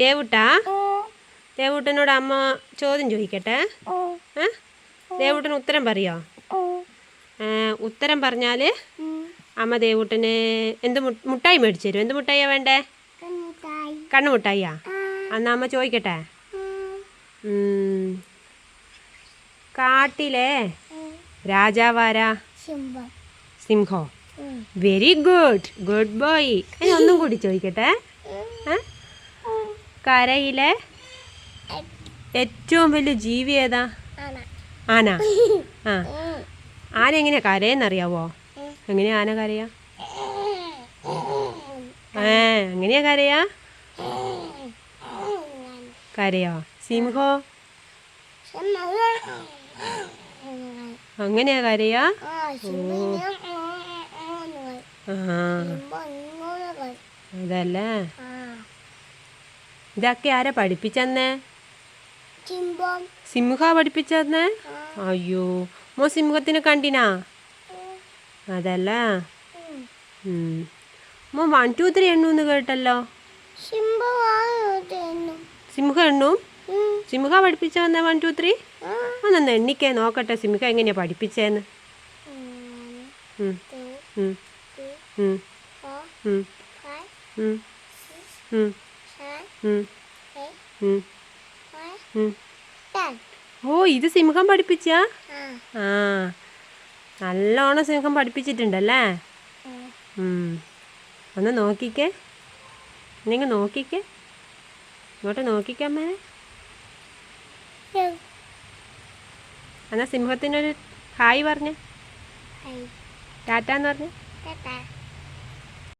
ദേവുട്ടാ ദേവൂട്ടനോട് അമ്മ ചോദ്യം ചോദിക്കട്ടെ? ദേവൂട്ടന് ഉത്തരം പറയോ? ഉത്തരം പറഞ്ഞാൽ അമ്മ ദേവുട്ടന് എന്ത് മുട്ടായി മേടിച്ചു തരും എന്ത് മുട്ടായിയാ വേണ്ടേ? കണ്ണു മുട്ടായിയാ എന്നാ അമ്മ ചോദിക്കട്ടെ. കാട്ടിലെ രാജാവാരാ? സിംഹോ വെരി ഗുഡ് ഗുഡ് ബോയ് ഒന്നും കൂടി ചോദിക്കട്ടെ? ഏ? കരയിലെ ഏറ്റവും വലിയ ജീവി ഏതാ? ആന. ആ. ആന എങ്ങനെയാ കരയെന്നറിയാവോ? എങ്ങനെയാ ആന കരയാ? ഏ എങ്ങനെയാ കരയാ? കരയോ? സിംഹോ? അങ്ങനെയാ കരയാ? ആ അതല്ലേ? ഇതൊക്കെ ആരാ പഠിപ്പിച്ചെന്നേ? സിംഹ പഠിപ്പിച്ചെന്നേ? അയ്യോ മോ സിംഹത്തിനെ കണ്ടിനാ? അതല്ല? മോ വൺ ടു ത്രീ എണ്ണൂന്ന് കേട്ടല്ലോ. സിംഹ എണ്ണും. സിംഹ പഠിപ്പിച്ച വന്നേ വൺ ടു ത്രീ അതൊന്ന് എണ്ണിക്കേ നോക്കട്ടെ സിംഹ എങ്ങനെയാ പഠിപ്പിച്ചേന്ന്. ഉം. ഉം. ഉം. ഉം. ഉം. ഓ ഇത് സിംഹം പഠിപ്പിച്ച? ആ. നല്ലോണം സിംഹം പഠിപ്പിച്ചിട്ടുണ്ടല്ലേ. ഒന്ന് നോക്കിക്കേ. നിങ്ങൾ നോക്കിക്കേ. ഇങ്ങോട്ട് നോക്കിക്കമ്മേ എന്നാ സിംഹത്തിനൊരു ഹായ് പറഞ്ഞേ. ടാറ്റാന്ന് പറഞ്ഞു. ടാറ്റ.